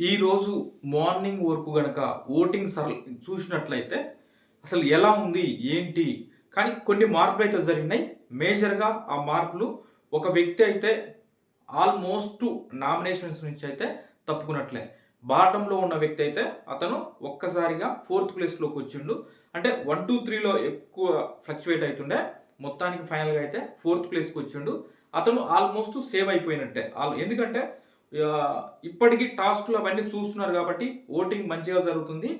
ఈరోజు మార్నింగ్ వరకు గనక ఓటింగ్ సర్ చూసినట్లయితే అసలు ఎలా ఉంది ఏంటి? కానీ కొన్ని మార్పులు అయితే జరిగినాయి. మేజర్గా ఆ మార్పులు ఒక వ్యక్తి అయితే ఆల్మోస్ట్ నామినేషన్స్ నుంచి అయితే తప్పుకున్నట్లే. బాటంలో ఉన్న వ్యక్తి అయితే అతను ఒక్కసారిగా ఫోర్త్ ప్లేస్లోకి వచ్చిండు. అంటే వన్ టూ త్రీలో ఎక్కువ ఫ్లక్చువేట్ అవుతుండే మొత్తానికి ఫైనల్గా అయితే ఫోర్త్ ప్లేస్కి వచ్చిండు. అతను ఆల్మోస్ట్ సేవ్ అయిపోయినట్టే. ఆల్- ఎందుకంటే ఇప్పటికీ టాస్క్లు అవన్నీ చూస్తున్నారు కాబట్టి ఓటింగ్ మంచిగా జరుగుతుంది.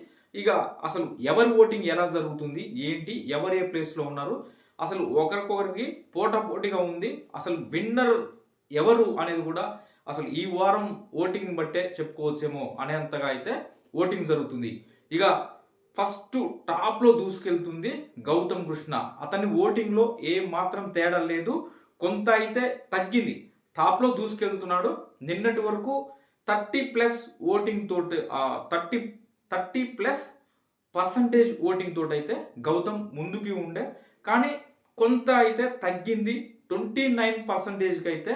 ఇక అసలు ఎవరి ఓటింగ్ ఎలా జరుగుతుంది? ఏంటి? ఎవరు ఏ ప్లేస్లో ఉన్నారు? అసలు ఒకరికొకరికి పోటా పోటీగా ఉంది. అసలు విన్నర్ ఎవరు అనేది కూడా అసలు ఈ వారం ఓటింగ్ బట్టే చెప్పుకోవచ్చేమో అనేంతగా అయితే ఓటింగ్ జరుగుతుంది. ఇక ఫస్ట్ టాప్లో దూసుకెళ్తుంది గౌతమ్ కృష్ణ. అతని ఓటింగ్లో ఏ మాత్రం తేడా లేదు. కొంత అయితే తగ్గింది. టాప్లో దూసుకెళ్తున్నాడు. నిన్నటి వరకు థర్టీ ప్లస్ ఓటింగ్ తోటి thirty thirty plus percentage voting తోటి అయితే గౌతమ్ ముందుకి ఉండే. కానీ కొంత అయితే తగ్గింది. ట్వంటీ నైన్ పర్సంటేజ్కి అయితే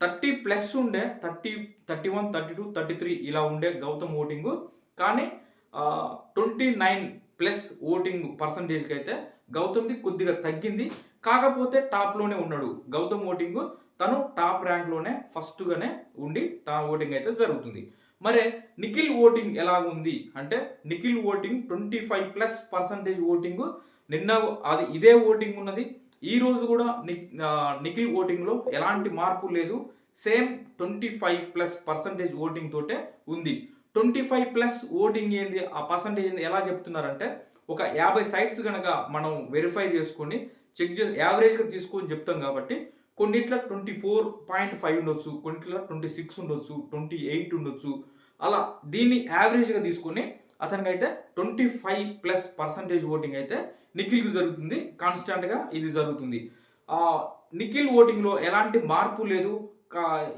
థర్టీ ప్లస్ ఉండే. Thirty thirty one thirty two thirty three ఇలా ఉండే గౌతమ్ ఓటింగు. కానీ ట్వంటీ నైన్ ప్లస్ ఓటింగ్ పర్సంటేజ్కి అయితే గౌతమ్ది కొద్దిగా తగ్గింది. కాకపోతే టాప్లోనే ఉన్నాడు గౌతమ్ ఓటింగు. తను టాప్ ర్యాంక్లోనే ఫస్ట్గానే ఉండి తన ఓటింగ్ అయితే జరుగుతుంది. మరి నిఖిల్ ఓటింగ్ ఎలా ఉంది అంటే Nikhil voting twenty five plus percentage voting. నిన్న అది ఇదే ఓటింగ్ ఉన్నది. ఈ రోజు కూడా ని- నిఖిల్ ఓటింగ్లో ఎలాంటి మార్పు లేదు. Same twenty five plus percentage voting తోటే ఉంది. ట్వంటీ ఫైవ్ ప్లస్ ఓటింగ్ ఏంది? ఆ పర్సంటేజ్ ఏంది? ఎలా చెప్తున్నారంటే ఒక యాభై సైట్స్ కనుక మనం వెరిఫై చేసుకొని చెక్ చే యావరేజ్గా తీసుకొని చెప్తాం కాబట్టి కొన్నిట్ల ట్వంటీ ఫోర్ పాయింట్ ఫైవ్ ఉండొచ్చు కొన్నిట్ల ట్వంటీ సిక్స్ ఉండొచ్చు ట్వంటీ ఎయిట్ ఉండొచ్చు. అలా దీన్ని యావరేజ్గా తీసుకొని అతనికి అయితే twenty five plus percentage voting అయితే నిఖిల్కి జరుగుతుంది కాన్స్టాంట్గా ఇది జరుగుతుంది. నిఖిల్ ఓటింగ్లో ఎలాంటి మార్పు లేదు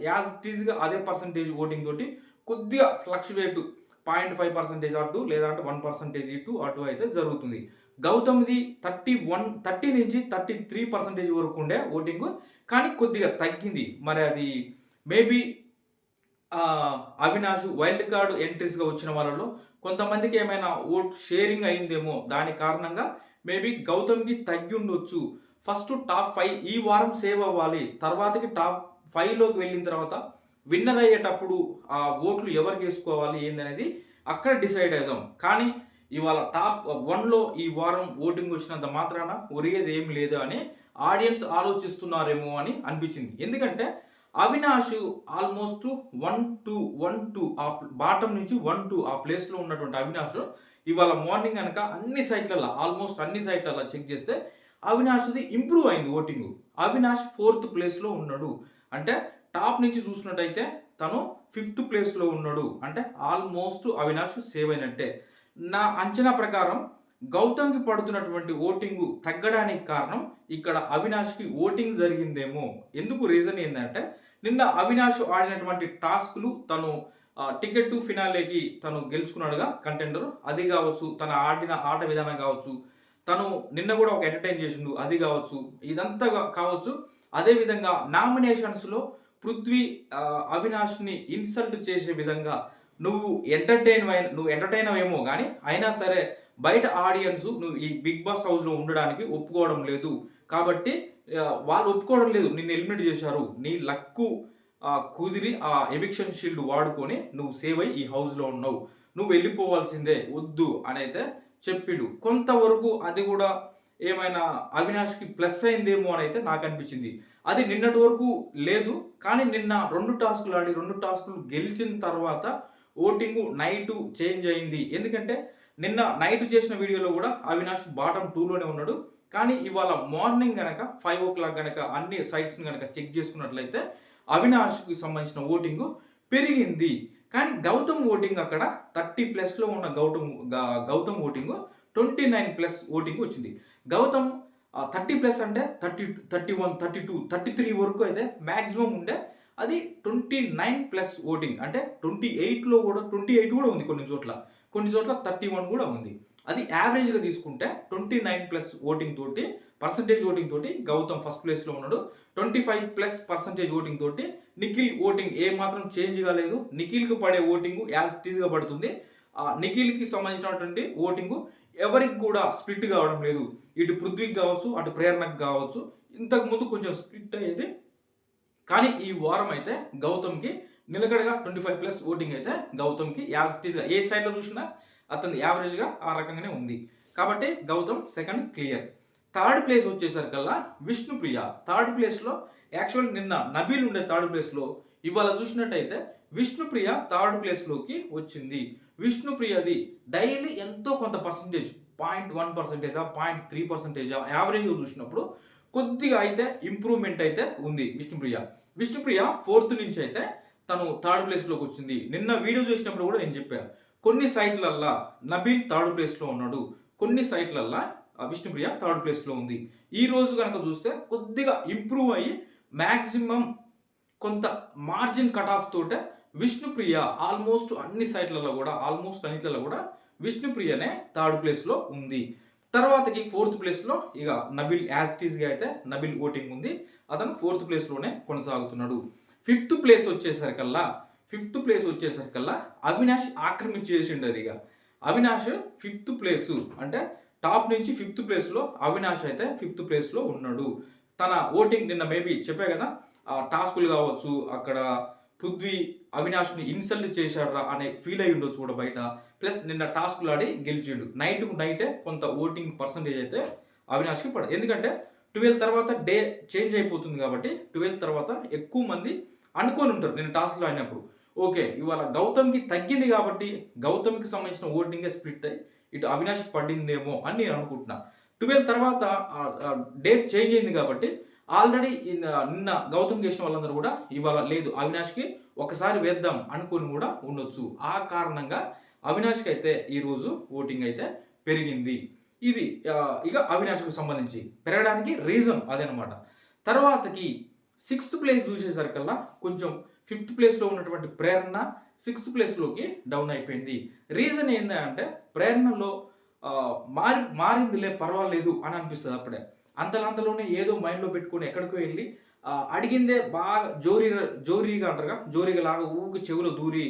యాజ్ ఇట్ ఈజ్గా అదే పర్సంటేజ్ ఓటింగ్ తోటి కొద్దిగా ఫ్లక్చువేట్ పాయింట్ ఫైవ్ పర్సెంటేజ్ అటు లేదంటే వన్ పర్సెంటేజ్ ఇటు అటు అయితే జరుగుతుంది. గౌతమ్ది థర్టీ వన్ థర్టీ నుంచి థర్టీ త్రీ పర్సెంటేజ్ వరకు ఉండే ఓటింగ్. కానీ కొద్దిగా తగ్గింది. మరి అది మేబీ అవినాష్ వైల్డ్ కార్డ్ ఎంట్రీస్గా వచ్చిన వాళ్ళలో కొంతమందికి ఏమైనా ఓట్ షేరింగ్ అయిందేమో దాని కారణంగా మేబీ గౌతమ్కి తగ్గి ఉండొచ్చు. ఫస్ట్ టాప్ ఫైవ్ ఈ వారం సేవ్ అవ్వాలి. తర్వాతకి టాప్ ఫైవ్లోకి వెళ్ళిన తర్వాత విన్నర్ అయ్యేటప్పుడు ఆ ఓట్లు ఎవరికి వేసుకోవాలి ఏందనేది అక్కడ డిసైడ్ అవుదాం కానీ ఇవాళ టాప్ వన్లో ఈ వారం ఓటింగ్ వచ్చినంత మాత్రాన ఒరిగేది ఏం లేదు అని ఆడియన్స్ ఆలోచిస్తున్నారేమో అని అనిపించింది. ఎందుకంటే Avinash almost one two one two ఆ బాటం నుంచి వన్ టూ ఆ ప్లేస్లో ఉన్నటువంటి అవినాష్ ఇవాళ మార్నింగ్ కనుక అన్ని సైట్లలో ఆల్మోస్ట్ అన్ని సైట్లలో చెక్ చేస్తే అవినాష్ది ఇంప్రూవ్ అయింది ఓటింగ్. అవినాష్ ఫోర్త్ ప్లేస్లో ఉన్నాడు. అంటే టాప్ నుంచి చూసినట్టయితే తను ఫిఫ్త్ ప్లేస్లో ఉన్నాడు. అంటే ఆల్మోస్ట్ అవినాష్ సేవ్ అయినట్టే. నా అంచనా ప్రకారం గౌతమ్కి పడుతున్నటువంటి ఓటింగ్ తగ్గడానికి కారణం ఇక్కడ అవినాష్కి ఓటింగ్ జరిగిందేమో. ఎందుకు రీజన్ ఏంటంటే నిన్న అవినాష్ ఆడినటువంటి టాస్క్లు తను టికెట్ టు ఫినాలేకి తను గెలుచుకున్నాడుగా కంటెండర్. అది కావచ్చు తన ఆడిన ఆట విధానం కావచ్చు తను నిన్న కూడా ఒక ఎంటర్టైన్ చేసిండు అది కావచ్చు ఇదంతా కావచ్చు. అదేవిధంగా నామినేషన్స్లో పృథ్వీ అవినాష్ని ఇన్సల్ట్ చేసే విధంగా నువ్వు ఎంటర్టైన్ అయిన నువ్వు ఎంటర్టైన్ అవేమో కానీ అయినా సరే బయట ఆడియన్స్ నువ్వు ఈ బిగ్ బాస్ హౌస్లో ఉండడానికి ఒప్పుకోవడం లేదు. కాబట్టి వాళ్ళు ఒప్పుకోవడం లేదు. నిన్ను ఎలిమినేట్ చేశారు. నీ లక్కు కుదిరి ఆ ఎవిక్షన్ షీల్డ్ వాడుకొని నువ్వు సేవ్ అయ్యి ఈ హౌస్లో ఉన్నావు. నువ్వు వెళ్ళిపోవాల్సిందే. వద్దు అని అయితే చెప్పిండు. కొంతవరకు అది కూడా ఏమైనా అవినాష్కి ప్లస్ అయిందేమో అని అయితే నాకు అనిపించింది. అది నిన్నటి వరకు లేదు. కానీ నిన్న రెండు టాస్కులు ఆడి రెండు టాస్కులు గెలిచిన తర్వాత ఓటింగ్ నైట్ చేంజ్ అయింది. ఎందుకంటే నిన్న నైట్ చేసిన వీడియోలో కూడా అవినాష్ బాటమ్ టూలోనే ఉన్నాడు. కానీ ఇవాళ మార్నింగ్ గనక ఫైవ్ ఓ క్లాక్ గనక అన్ని సైట్స్ని గనక చెక్ చేసుకున్నట్లయితే అవినాష్కి సంబంధించిన ఓటింగ్ పెరిగింది. కానీ గౌతమ్ ఓటింగ్ అక్కడ థర్టీ ప్లస్లో ఉన్న Gautham Gautham voting twenty nine plus voting వచ్చింది. గౌతమ్ థర్టీ ప్లస్ అంటే thirty thirty one thirty two thirty three వరకు అయితే మ్యాక్సిమం ఉండే అది ట్వంటీ నైన్ ప్లస్ ఓటింగ్. అంటే ట్వంటీ ఎయిట్లో కూడా ట్వంటీ ఎయిట్ కూడా ఉంది కొన్ని చోట్ల. కొన్ని చోట్ల థర్టీ వన్ కూడా ఉంది. అది యావరేజ్గా తీసుకుంటే ట్వంటీ నైన్ ప్లస్ ఓటింగ్ తోటి పర్సంటేజ్ ఓటింగ్ తోటి గౌతమ్ ఫస్ట్ ప్లేస్లో ఉన్నాడు. Twenty five plus percentage voting తోటి నిఖిల్ ఓటింగ్ ఏ మాత్రం చేంజ్ కాలేదు నిఖిల్కి పడే ఓటింగ్ యాజ్ టీజ్గా పడుతుంది. ఆ నిఖిల్కి సంబంధించినటువంటి ఓటింగ్ ఎవరికి కూడా స్ప్లిట్ కావడం లేదు. ఇటు పృథ్వీకి కావచ్చు అటు ప్రేరణకు కావచ్చు. ఇంతకుముందు కొంచెం స్ప్లిట్ అయ్యేది కానీ ఈ వారం అయితే గౌతమ్కి నిలకడగా ట్వంటీ ఫైవ్ ప్లస్ ఓటింగ్ అయితే గౌతమ్కి యాజ్ టీజ్గా ఏ సైడ్లో చూసినా అతని యావరేజ్గా ఆ రకంగానే ఉంది. కాబట్టి Gautham second clear. Third place వచ్చేసరికల్లా విష్ణుప్రియ. థర్డ్ ప్లేస్లో యాక్చువల్ నిన్న నబీల్ ఉండే థర్డ్ ప్లేస్లో ఇవాళ చూసినట్టయితే విష్ణుప్రియ థర్డ్ ప్లేస్లోకి వచ్చింది. విష్ణుప్రియది డైలీ ఎంతో కొంత పర్సంటేజ్ పాయింట్ వన్ పర్సెంటేజా పాయింట్ త్రీ పర్సెంటేజా యావరేజ్గా చూసినప్పుడు కొద్దిగా అయితే ఇంప్రూవ్మెంట్ అయితే ఉంది విష్ణుప్రియ విష్ణుప్రియ ఫోర్త్ నుంచి అయితే తను థర్డ్ ప్లేస్లోకి వచ్చింది. నిన్న వీడియో చూసినప్పుడు కూడా నేను చెప్పాను కొన్ని సైట్లల్లా నబీన్ థర్డ్ ప్లేస్లో ఉన్నాడు. కొన్ని సైట్లల్లా విష్ణుప్రియ థర్డ్ ప్లేస్లో ఉంది. ఈ రోజు కనుక చూస్తే కొద్దిగా ఇంప్రూవ్ అయ్యి మ్యాక్సిమం కొంత మార్జిన్ కట్ ఆఫ్ తోటే విష్ణుప్రియ ఆల్మోస్ట్ అన్ని సైట్లలో కూడా ఆల్మోస్ట్ అన్నిట్లలో కూడా విష్ణుప్రియనే థర్డ్ ప్లేస్లో ఉంది. తర్వాతకి ఫోర్త్ ప్లేస్లో ఇక నబిల్ యాస్టీస్గా అయితే నబిల్ ఓటింగ్ ఉంది. అతను ఫోర్త్ ప్లేస్లోనే కొనసాగుతున్నాడు. ఫిఫ్త్ ప్లేస్ వచ్చేసరికల్లా ఫిఫ్త్ ప్లేస్ వచ్చేసరికల్లా అవినాష్ ఆక్రమించేసిండు అది ఇక. అవినాష్ ఫిఫ్త్ ప్లేసు అంటే టాప్ నుంచి ఫిఫ్త్ ప్లేస్లో అవినాష్ అయితే ఫిఫ్త్ ప్లేస్లో ఉన్నాడు. తన ఓటింగ్ నిన్న మేబీ చెప్పే కదా ఆ టాస్కులు కావచ్చు అక్కడ పృథ్వీ అవినాష్ని ఇన్సల్ట్ చేశాడ్రా అనే ఫీల్ అయి ఉండొచ్చు కూడా బయట. ప్లస్ నిన్న టాస్క్లు ఆడి గెలిచిండు. నైట్ నైటే కొంత ఓటింగ్ పర్సంటేజ్ అయితే అవినాష్కి పడ ఎందుకంటే ట్వెల్వ్ తర్వాత డే చేంజ్ అయిపోతుంది కాబట్టి ట్వెల్వ్ తర్వాత ఎక్కువ మంది అనుకొని ఉంటారు నేను టాస్క్లో ఆడినప్పుడు. ఓకే ఇవాళ గౌతమ్కి తగ్గింది కాబట్టి గౌతమ్కి సంబంధించిన ఓటింగే స్ప్లిట్ అయ్యి ఇటు అవినాష్ పడిందేమో అని నేను అనుకుంటున్నా. ట్వెల్వ్ తర్వాత డేట్ చేంజ్ అయింది కాబట్టి ఆల్రెడీ నిన్న గౌతమ్ చేసిన వాళ్ళందరూ కూడా ఇవాళ లేదు అవినాష్కి ఒకసారి వేద్దాం అనుకుని కూడా ఉండొచ్చు. ఆ కారణంగా అవినాష్కి అయితే ఈరోజు ఓటింగ్ అయితే పెరిగింది. ఇది ఇక అవినాష్కు సంబంధించి పెరగడానికి రీజన్ అదనమాట. తర్వాతకి సిక్స్త్ ప్లేస్ చూసేసరికల్లా కొంచెం ఫిఫ్త్ ప్లేస్లో ఉన్నటువంటి ప్రేరణ సిక్స్త్ ప్లేస్లోకి డౌన్ అయిపోయింది. రీజన్ ఏంటంటే ప్రేరణలో మారి మారిందిలే పర్వాలేదు అని అనిపిస్తుంది అప్పుడే. అంతలంతలోనే ఏదో మైండ్లో పెట్టుకొని ఎక్కడికో వెళ్ళి అడిగిందే బాగా జోరీ జోరీగా అంటారుగా జోరీగా లాగా ఊకి చెవులో దూరి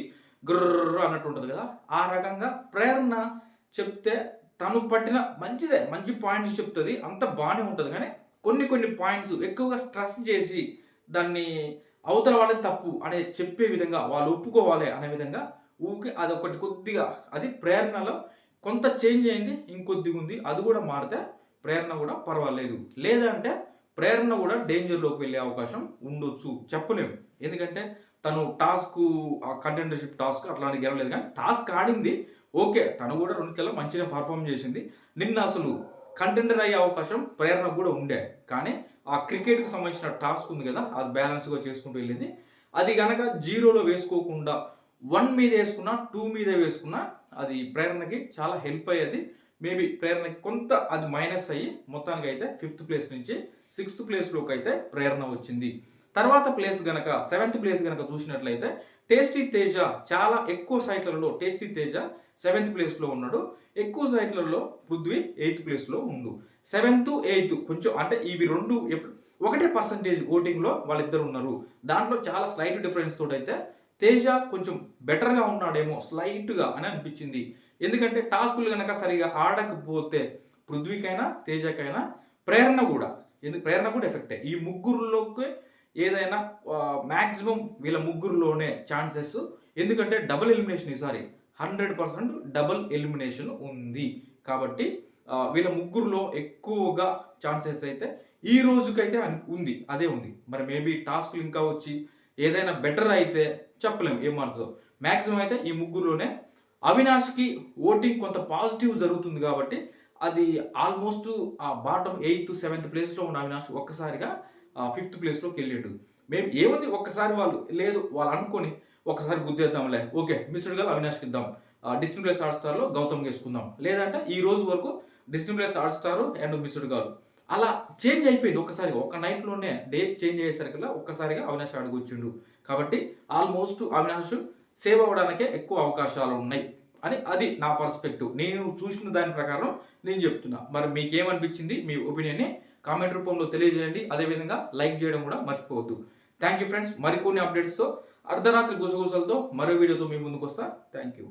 గుర్ర అన్నట్టు ఉంటుంది కదా? ఆ రకంగా ప్రేరణ చెప్తే తను పట్టిన మంచిదే. మంచి పాయింట్స్ చెప్తుంది. అంత బాగానే ఉంటుంది. కానీ కొన్ని కొన్ని పాయింట్స్ ఎక్కువగా స్ట్రెస్ చేసి దాన్ని అవతల వాళ్ళే తప్పు అనే చెప్పే విధంగా వాళ్ళు ఒప్పుకోవాలి అనే విధంగా ఊకే అదొకటి కొద్దిగా అది ప్రేరణలో కొంత చేంజ్ అయింది ఇంకొద్దిగా ఉంది. అది కూడా మారితే ప్రేరణ కూడా పర్వాలేదు. లేదంటే ప్రేరణ కూడా డేంజర్లోకి వెళ్ళే అవకాశం ఉండొచ్చు. చెప్పలేము ఎందుకంటే తను టాస్క్ ఆ కంటెండర్షిప్ టాస్క్ అట్లాంటి గెలవలేదు కానీ టాస్క్ ఆడింది. ఓకే తను కూడా రెండు తెల్ల మంచిగా పర్ఫామ్ చేసింది. నిన్న అసలు కంటెండర్ అయ్యే అవకాశం ప్రేరణ కూడా ఉండే. కానీ ఆ క్రికెట్కి సంబంధించిన టాస్క్ ఉంది కదా అది బ్యాలెన్స్గా చేసుకుంటూ వెళ్ళింది. అది కనుక జీరోలో వేసుకోకుండా వన్ మీద వేసుకున్నా టూ మీద వేసుకున్నా అది ప్రేరణకి చాలా హెల్ప్ అయ్యేది. మేబీ ప్రేరణకి కొంత అది మైనస్ అయ్యి మొత్తానికి అయితే ఫిఫ్త్ ప్లేస్ నుంచి సిక్స్త్ ప్లేస్లోకి అయితే ప్రేరణ వచ్చింది. తర్వాత ప్లేస్ గనక సెవెంత్ ప్లేస్ గనక చూసినట్లయితే టేస్టీ తేజ చాలా ఎక్కువ సైట్లలో టేస్టీ తేజ సెవెంత్ ప్లేస్లో ఉన్నాడు. ఎక్కువ సైట్లలో పృథ్వీ ఎయిత్ ప్లేస్లో ఉండు. సెవెంత్ ఎయిత్ కొంచెం అంటే ఇవి రెండు ఎప్పుడు ఒకటే పర్సంటేజ్ ఓటింగ్లో వాళ్ళిద్దరు ఉన్నారు. దాంట్లో చాలా స్లైట్ డిఫరెన్స్ తోటి అయితే తేజ కొంచెం బెటర్గా ఉన్నాడేమో స్లైట్గా అని అనిపించింది. ఎందుకంటే టాస్కులు కనుక సరిగా ఆడకపోతే పృథ్వీకైనా తేజకైనా ప్రేరణ కూడా ఎందుకు ప్రేరణ కూడా ఎఫెక్టే ఈ ముగ్గురులోకి ఏదైనా మ్యాక్సిమం వీళ్ళ ముగ్గురులోనే ఛాన్సెస్ ఎందుకంటే డబుల్ ఎలిమినేషన్ ఈసారి హండ్రెడ్ పర్సెంట్ డబుల్ ఎలిమినేషన్ ఉంది. కాబట్టి వీళ్ళ ముగ్గురులో ఎక్కువగా ఛాన్సెస్ అయితే ఈ రోజుకైతే ఉంది. అదే ఉంది. మరి మేబీ టాస్క్లు ఇంకా వచ్చి ఏదైనా బెటర్ అయితే చెప్పలేము ఏం మ్యాక్సిమం అయితే ఈ ముగ్గురులోనే అవినాష్కి ఓటింగ్ కొంత పాజిటివ్ జరుగుతుంది కాబట్టి అది ఆల్మోస్ట్ ఆ బాటం ఎయిత్ సెవెంత్ ప్లేస్లో ఉన్న అవినాష్ ఒక్కసారిగా ఫిఫ్త్ ప్లేస్లోకి వెళ్ళిండు. మేము ఏముంది? ఒక్కసారి వాళ్ళు లేదు వాళ్ళు అనుకొని ఒకసారి గుద్దేద్దాంలే ఓకే మిస్డ్ గారు అవినాష్కి ఇద్దాం డిస్నీ ప్లేస్ హాట్ స్టార్లో గౌతమ్ వేసుకుందాం లేదంటే ఈ రోజు వరకు Disney plus hot star and missed గారు. అలా చేంజ్ అయిపోయింది ఒకసారి ఒక నైట్లోనే డే చేంజ్ అయ్యేసరికల్లా ఒక్కసారిగా అవినాష్ అడుగుచ్చిండు కాబట్టి ఆల్మోస్ట్ అవినాష్ సేవ్ అవ్వడానికే ఎక్కువ అవకాశాలు ఉన్నాయి అని అది నా పర్స్పెక్టివ్ నేను చూసిన దాని ప్రకారం నేను చెప్తున్నా. మరి మీకేమనిపించింది? మీ ఒపీనియన్ని కామెంట్ రూపంలో తెలియజేయండి. అదేవిధంగా లైక్ చేయడం కూడా మర్చిపోవద్దు. థ్యాంక్ యూ ఫ్రెండ్స్ మరికొన్ని అప్డేట్స్తో అర్ధరాత్రి గుసగుసలతో మరో వీడియోతో మీ ముందుకు వస్తా థ్యాంక్ యూ